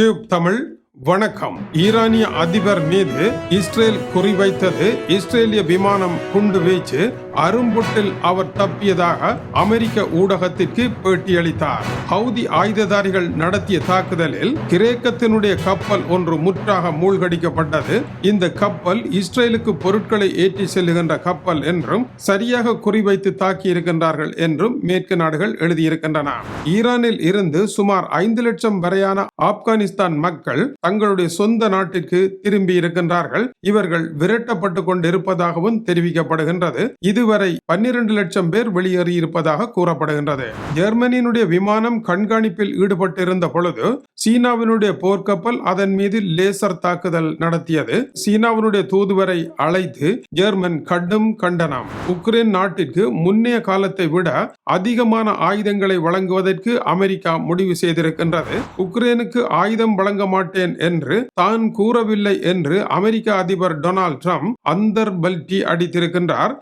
Tube Tamil வணக்கம். ஈரானிய அதிபர் மீது இஸ்ரேல் குறிவைத்தது இஸ்ரேலிய விமானம் குண்டு வீச்சு. அரும்புட்டில் அவர் தப்பியதாக அமெரிக்க ஊடகத்திற்கு பேட்டியளித்தார். ஹவுதி ஆயுததாரிகள் நடத்திய தாக்குதலில் கிரேக்கத்தினுடைய கப்பல் ஒன்று முற்றாக மூழ்கடிக்கப்பட்டது. இந்த கப்பல் இஸ்ரேலுக்கு பொருட்களை ஏற்றி செல்லுகின்ற கப்பல் என்றும் சரியாக குறிவைத்து தாக்கி இருக்கின்றார்கள் என்றும் மேற்கு நாடுகள் எழுதியிருக்கின்றன. ஈரானில் இருந்து சுமார் ஐந்து லட்சம் வரையான ஆப்கானிஸ்தான் மக்கள் தங்களுடைய சொந்த நாட்டிற்கு திரும்பி இருக்கின்றார்கள் இவர்கள் விரட்டப்பட்டு கொண்டிருப்பதாகவும் தெரிவிக்கப்படுகின்றது. இதுவரை பன்னிரண்டு லட்சம் பேர் வெளியேறி இருப்பதாக கூறப்படுகின்றது. ஜெர்மனியினுடைய விமானம் கண்காணிப்பில் ஈடுபட்டிருந்த பொழுது சீனாவினுடைய போர்க்கப்பல் அதன் மீது லேசர் தாக்குதல் நடத்தியது. சீனாவினுடைய தூதுவரை அழைத்து ஜெர்மன் கடும் கண்டனம். உக்ரைன் நாட்டிற்கு முன்னைய காலத்தை விட அதிகமான ஆயுதங்களை வழங்குவதற்கு அமெரிக்கா முடிவு செய்திருக்கின்றது. உக்ரைனுக்கு ஆயுதம் வழங்க மாட்டேன் என்று தான் கூறவில்லை என்று அமெரிக்க அதிபர் டொனால்ட் ட்ரம்ப் அந்தர் பல்டி அடித்திருக்கின்றார்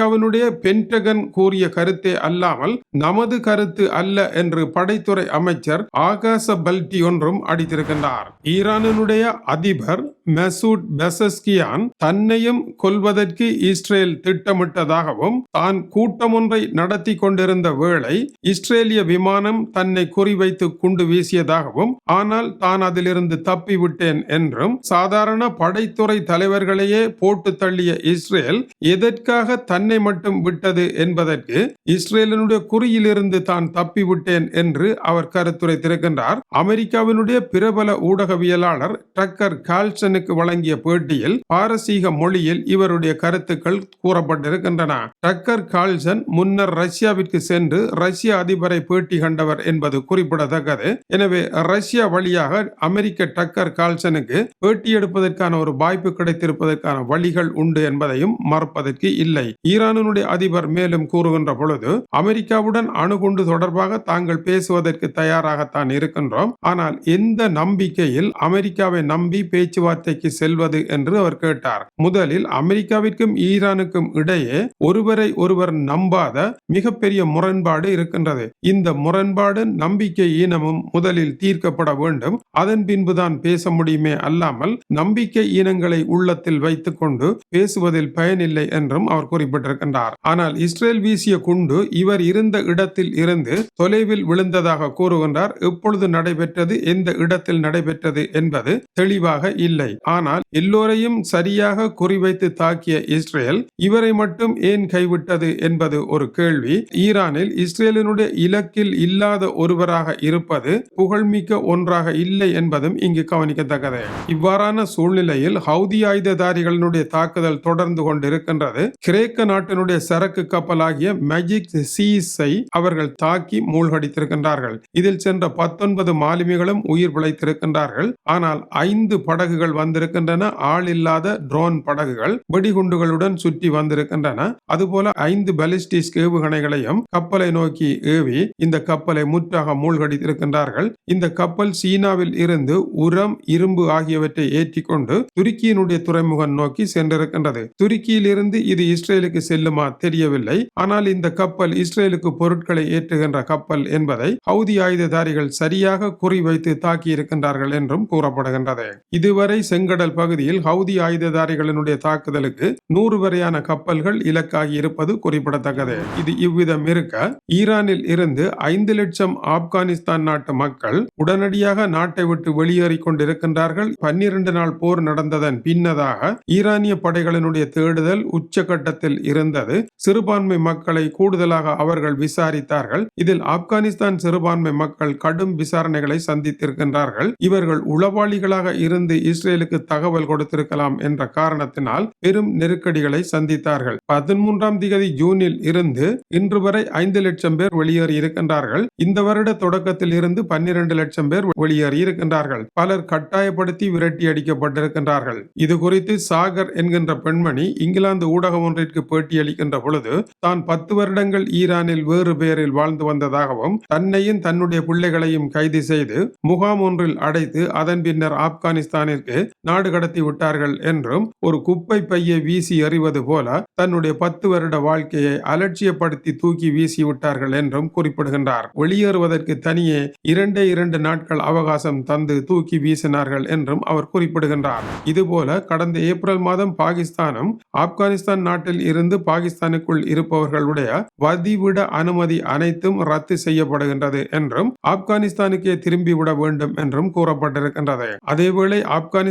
அமெரிக்காவினுடைய பென்டகன் கூறிய கருத்தே அல்லாமல் நமது கருத்து அல்ல என்று படைத்துறை அமைச்சர் ஆகாச பல்டி ஒன்றும் அடித்திருக்கின்றார். ஈரானினுடைய அதிபர் மெசூட் பெசஸ்கியான் தன்னையும் கொல்வதற்கு இஸ்ரேல் திட்டமிட்டதாகவும் தான் கூட்டம் ஒன்றை நடத்தி கொண்டிருந்த வேளை இஸ்ரேலிய விமானம் தன்னை குறிவைத்து குண்டு வீசியதாகவும் ஆனால் தான் அதிலிருந்து தப்பி விட்டேன் என்றும் சாதாரண படைத்துறை தலைவர்களையே போட்டு தள்ளிய இஸ்ரேல் எதற்காக தன்னை மட்டும் விட்டது என்பதற்கு இஸ்ரேலினுடைய குறியிலிருந்து தான் தப்பி விட்டேன் என்று அவர் கருத்துரைத்திருக்கின்றார். அமெரிக்காவினுடைய பிரபல ஊடகவியலாளர் டக்கர் கால்சனுக்கு வழங்கிய பேட்டியில் பாரசீக மொழியில் இவருடைய கருத்துக்கள் கூறப்பட்டிருக்கின்றன. டக்கர் கால்சன் முன்னர் ரஷ்யாவிற்கு சென்று ரஷ்ய அதிபரை பேட்டி கண்டவர் என்பது குறிப்பிடத்தக்கது. எனவே ரஷ்யா வழியாக அமெரிக்க டக்கர் கால்சனுக்கு பேட்டி எடுப்பதற்கான ஒரு வாய்ப்பு கிடைத்திருப்பதற்கான வழிகள் உண்டு என்பதையும் மறுப்பதற்கு இல்லை. ஈரானுடைய அதிபர் மேலும் கூறுகின்ற பொழுது அமெரிக்காவுடன் அணுகுண்டு தொடர்பாக தாங்கள் பேசுவதற்கு தயாராகத்தான் இருக்கின்றோம். ஆனால் எந்த நம்பிக்கையில் அமெரிக்காவை நம்பி பேச்சுவார்த்தை பேச்சுவார்த்தைக்கு செல்வது என்று அவர் கேட்டார். முதலில் அமெரிக்காவிற்கும் ஈரானுக்கும் இடையே ஒருவரை ஒருவர் நம்பாத மிகப்பெரிய முரண்பாடு இருக்கின்றது. இந்த முரண்பாடு நம்பிக்கை ஈனமும் முதலில் தீர்க்கப்பட வேண்டும். அதன் பின்புதான் பேச முடியுமே அல்லாமல் நம்பிக்கை ஈனங்களை உள்ளத்தில் வைத்துக் கொண்டு பேசுவதில் பயனில்லை என்றும் அவர் குறிப்பிட்டிருக்கின்றார். ஆனால் இஸ்ரேல் வீசிய குண்டு இவர் இருந்த இடத்தில் இருந்து தொலைவில் விழுந்ததாக கூறுகின்றார். எப்பொழுது நடைபெற்றது எந்த இடத்தில் நடைபெற்றது என்பது தெளிவாக இல்லை. இல்லை. ஆனால் எல்லோரையும் சரியாக குறிவைத்து தாக்கிய இஸ்ரேல் இவரை மட்டும் ஏன் கைவிட்டது? என்பது ஒரு கேள்வி. ஈரானில் இஸ்ரேலினுடைய இலக்கில் இல்லாத ஒருவராக இருப்பது புகழ்மிக்க ஒன்றாக இல்லை என்பதும் இங்கு கவனிக்கத்தக்கது. இவ்வாறான சூழ்நிலையில் ஹவுதி ஆயுததாரிகளினுடைய தாக்குதல் தொடர்ந்து கொண்டிருக்கின்றது. கிரேக்க நாட்டினுடைய சரக்கு கப்பலாகிய மேஜிக் சீஸை அவர்கள் தாக்கி மூழ்கடித்திருக்கின்றார்கள். இதில் சென்ற பத்தொன்பது மாலுமிகளும் உயிர் பிழைத்திருக்கின்றார்கள். ஆனால் ஐந்து படகுகள் வந்திருக்கின்றன. ஆள் இல்லாத ட்ரோன் படகுகள் வெடிகுண்டுகளுடன் சுற்றி வந்திருக்கின்றன. அதுபோல ஐந்து பலிஸ்டிக் ஏவுகணைகளையும் கப்பலை நோக்கி ஏவி இந்த கப்பலை முற்றாக மூழ்கடித்திருக்கின்றார்கள். இந்த கப்பல் சீனாவில் இருந்து உரம் இரும்பு ஆகியவற்றை ஏற்றிக்கொண்டு துருக்கியினுடைய துறைமுகம் நோக்கி சென்றிருக்கின்றது. துருக்கியிலிருந்து இது இஸ்ரேலுக்கு செல்லுமா தெரியவில்லை. ஆனால் இந்த கப்பல் இஸ்ரேலுக்கு பொருட்களை ஏற்றுகின்ற கப்பல் என்பதை ஹவுதி ஆயுததாரிகள் சரியாக குறிவைத்து தாக்கியிருக்கின்றார்கள் என்றும் கூறப்படுகின்றது. இதுவரை செங்கடல் பகுதியில் ஹவுதி ஆயுததாரிகளினுடைய தாக்குதலுக்கு நூறு வரையான கப்பல்கள் இலக்காகி இருப்பது குறிப்பிடத்தக்கது. இது இவ்விதம் இருக்க ஈரானில் இருந்து ஐந்து லட்சம் ஆப்கானிஸ்தான் நாட்டு மக்கள் உடனடியாக நாட்டை விட்டு வெளியேறி கொண்டிருக்கின்றார்கள். பன்னிரண்டு நாள் போர் நடந்ததன் பின்னதாக ஈரானிய படைகளினுடைய தேடுதல் உச்சகட்டத்தில் இருந்தது. சிறுபான்மை மக்களை கூடுதலாக அவர்கள் விசாரித்தார்கள். இதில் ஆப்கானிஸ்தான் சிறுபான்மை மக்கள் கடும் விசாரணைகளை சந்தித்திருக்கின்றார்கள். இவர்கள் உளவாளிகளாக இருந்து இஸ்ரேல் இஸ்ரேலுக்கு தகவல் கொடுத்திருக்கலாம் என்ற காரணத்தினால் பெரும் நெருக்கடிகளை சந்தித்தார்கள். பதிமூன்றாம் திகதி ஜூனில் இருந்து இன்று வரை ஐந்து லட்சம் பேர் வெளியேறி இருக்கின்றார்கள். இந்த வருட தொடக்கத்தில் இருந்து பன்னிரண்டு லட்சம் பேர் வெளியேறி இருக்கின்றார்கள். பலர் கட்டாயப்படுத்தி விரட்டி அடிக்கப்பட்டிருக்கின்றார்கள். இது குறித்து சாகர் என்கின்ற பெண்மணி இங்கிலாந்து ஊடகம் ஒன்றிற்கு பேட்டியளிக்கின்ற பொழுது தான் பத்து வருடங்கள் ஈரானில் வேறு பெயரில் வாழ்ந்து வந்ததாகவும் தன்னையும் தன்னுடைய பிள்ளைகளையும் கைது செய்து முகாம் ஒன்றில் அடைத்து அதன் பின்னர் ஆப்கானிஸ்தானிற்கு நாடு கடத்தி விட்டார்கள் என்றும் ஒரு குப்பை பையை வீசி எறிவது போல தன்னுடைய பத்து வருட வாழ்க்கையை அலட்சியப்படுத்தி தூக்கி வீசி விட்டார்கள் என்றும் குறிப்பிடுகின்றார். வெளியேறுவதற்கு தனியே இரண்டே இரண்டு நாட்கள் அவகாசம் தந்து தூக்கி வீசினார்கள் என்றும் அவர் குறிப்பிடுகின்றார். இதுபோல கடந்த ஏப்ரல் மாதம் பாகிஸ்தானும் ஆப்கானிஸ்தான் நாட்டில் இருந்து பாகிஸ்தானுக்குள் இருப்பவர்களுடைய வதிவிட அனுமதி அனைத்தும் ரத்து செய்யப்படுகின்றது என்றும் ஆப்கானிஸ்தானுக்கே திரும்பிவிட வேண்டும் என்றும் கூறப்பட்டிருக்கின்றது. அதேவேளை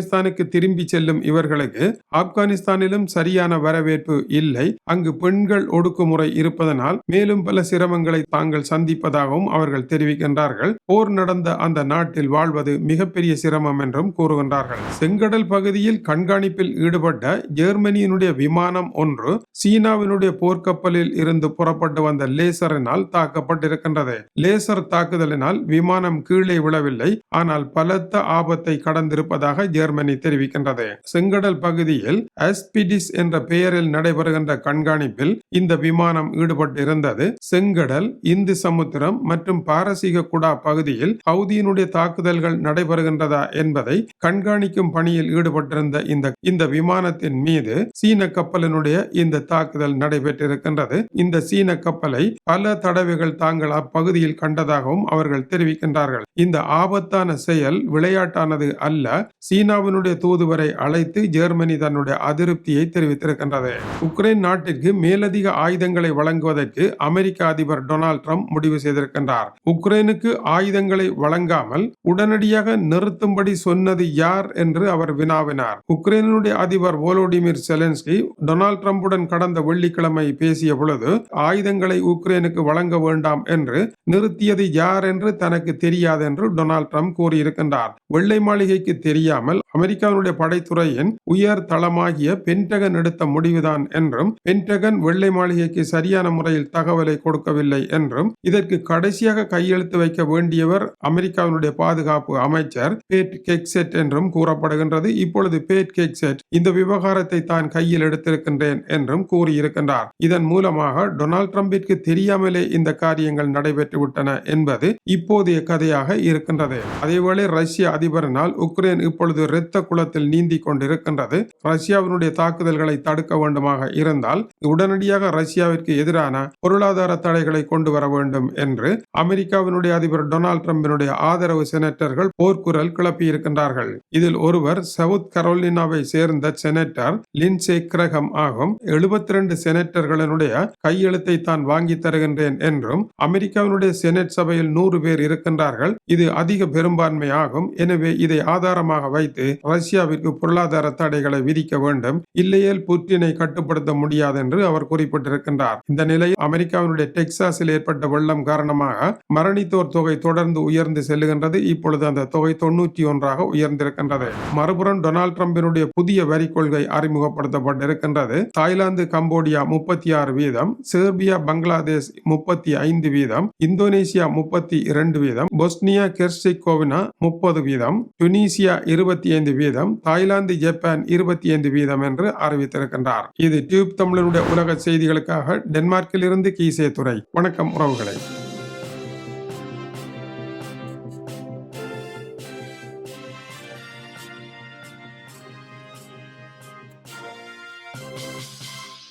ஆப்கானிஸ்தானுக்கு திரும்பி செல்லும் இவர்களுக்கு ஆப்கானிஸ்தானிலும் சரியான வரவேற்பு இல்லை. அங்கு பெண்கள் ஒடுக்குமுறை இருப்பதனால் மேலும் பல சிரமங்களை தாங்கள் சந்திப்பதாகவும் அவர்கள் தெரிவிக்கின்றார்கள். போர் நடந்த அந்த நாட்டில் வாழ்வது மிகப்பெரிய சிரமம் என்றும் கூறுகின்றார்கள். செங்கடல் பகுதியில் கண்காணிப்பில் ஈடுபட்ட ஜெர்மனியினுடைய விமானம் ஒன்று சீனாவினுடைய போர்க்கப்பலில் இருந்து புறப்பட்டு வந்த லேசரினால் தாக்கப்பட்டிருக்கின்றது. லேசர் தாக்குதலினால் விமானம் கீழே விழவில்லை. ஆனால் பலத்த ஆபத்தை கடந்திருப்பதாக ஜெர்மனி ஜெர்மனி தெரிவிக்கின்றது. செங்கடல் பகுதியில் அஸ்பிடிஸ் என்ற பெயரில் நடைபெறுகின்ற கண்காணிப்பில் இந்த விமானம் ஈடுபட்டிருந்தது. செங்கடல் இந்து சமுத்திரம் மற்றும் பாரசீக குடா பகுதியில் ஹவுதியினுடைய தாக்குதல்கள் நடைபெறுகின்றதா என்பதை கண்காணிக்கும் பணியில் ஈடுபட்டிருந்த இந்த இந்த விமானத்தின் மீது சீன கப்பலினுடைய இந்த தாக்குதல் நடைபெற்றிருக்கின்றது. இந்த சீன கப்பலை பல தடவைகள் தாங்கள் அப்பகுதியில் கண்டதாகவும் அவர்கள் தெரிவிக்கின்றார்கள். இந்த ஆபத்தான செயல் விளையாட்டானது அல்ல. சீனாவின் சீனாவினுடைய தூதுவரை அழைத்து ஜெர்மனி தன்னுடைய அதிருப்தியை தெரிவித்திருக்கின்றது. உக்ரைன் நாட்டிற்கு மேலதிக ஆயுதங்களை வழங்குவதற்கு அமெரிக்க அதிபர் டொனால்ட் ட்ரம்ப் முடிவு செய்திருக்கின்றார். உக்ரைனுக்கு ஆயுதங்களை வழங்காமல் உடனடியாக நிறுத்தும்படி சொன்னது யார் என்று அவர் வினாவினார். உக்ரைனுடைய அதிபர் வோலோடிமிர் செலன்ஸ்கி டொனால்ட் ட்ரம்புடன் கடந்த வெள்ளிக்கிழமை பேசிய பொழுது ஆயுதங்களை உக்ரைனுக்கு வழங்க வேண்டாம் என்று நிறுத்தியது யார் என்று தனக்கு தெரியாது என்று டொனால்ட் ட்ரம்ப் கூறியிருக்கின்றார். வெள்ளை மாளிகைக்கு தெரியாமல் அமெரிக்காவுடைய படைத்துறையின் உயர் தளமாகிய பென்டகன் எடுத்த முடிவுதான் என்றும் பென்டகன் வெள்ளை மாளிகைக்கு சரியான முறையில் தகவலை கொடுக்கவில்லை என்றும் இதற்கு கடைசியாக கையெழுத்து வைக்க வேண்டியவர் அமெரிக்காவினுடைய பாதுகாப்பு அமைச்சர் பேட் கெக்செட் என்றும் கூறப்படுகின்றது. இப்பொழுது பேட் கெக்செட் இந்த விவகாரத்தை தான் கையில் எடுத்திருக்கின்றேன் என்றும் கூறியிருக்கின்றார். இதன் மூலமாக டொனால்ட் ட்ரம்பிற்கு தெரியாமலே இந்த காரியங்கள் நடைபெற்றுவிட்டன என்பது இப்போதைய கதையாக இருக்கின்றது. அதேவேளை ரஷ்ய அதிபரினால் உக்ரைன் இப்பொழுது இரத்த குளத்தில் நீந்தி கொண்டிருக்கின்றது. ரஷ்யாவினுடைய தாக்குதல்களை தடுக்க வேண்டுமாக இருந்தால் உடனடியாக ரஷ்யாவிற்கு எதிரான பொருளாதார தடைகளை கொண்டு வர வேண்டும் என்று அமெரிக்காவினுடைய அதிபர் டொனால்ட் டிரம்பினுடைய ஆதரவு செனட்டர்கள் போர்க்குரல் கிளப்பியிருக்கின்றார்கள். இதில் ஒருவர் சவுத் கரோலினாவை சேர்ந்த செனட்டர் லின்சே கிரகம் ஆகும். எழுபத்தி ரெண்டு செனட்டர்களினுடைய கையெழுத்தை தான் வாங்கி தருகின்றேன் என்றும் அமெரிக்காவினுடைய செனட் சபையில் நூறு பேர் இருக்கின்றார்கள். இது அதிக பெரும்பான்மை ஆகும் எனவே இதை ஆதாரமாக வைத்து ரஷ்யாவிற்கு பொருளாதார தடைகளை விதிக்க வேண்டும். இல்லையேல் புட்டினை கட்டுப்படுத்த முடியாது என்று அவர் குறிப்பிட்டிருக்கின்றார். இந்த நிலையில் அமெரிக்காவினுடைய டெக்சாஸில் ஏற்பட்ட வெள்ளம் காரணமாக மரணித்தோர் தொகை தொடர்ந்து உயர்ந்து செல்லுகின்றது. இப்பொழுது அந்த தொகை தொண்ணூற்றி ஒன்றாக உயர்ந்திருக்கின்றது. மறுபுறம் டொனால்ட் டிரம்பினுடைய புதிய வரி கொள்கை அறிமுகப்படுத்தப்பட்டிருக்கின்றது. தாய்லாந்து கம்போடியா முப்பத்தி ஆறு வீதம் சேர்பியா பங்களாதேஷ் முப்பத்தி ஐந்து வீதம் இந்தோனேசியா முப்பத்தி இரண்டு வீதம் பொஸ்னியா கெர்சிகோவினா முப்பது வீதம் டுனீசியா இருபத்தி ஐந்து வீதம் தாய்லாந்து ஜப்பான் இருபத்தி ஐந்து வீதம் என்று அறிவித்திருக்கின்றார். இது டியூப் தமிழனுடைய உலக செய்திகளுக்காக டென்மார்க்கில் இருந்து கீசே துறை வணக்கம் உறவுகளை.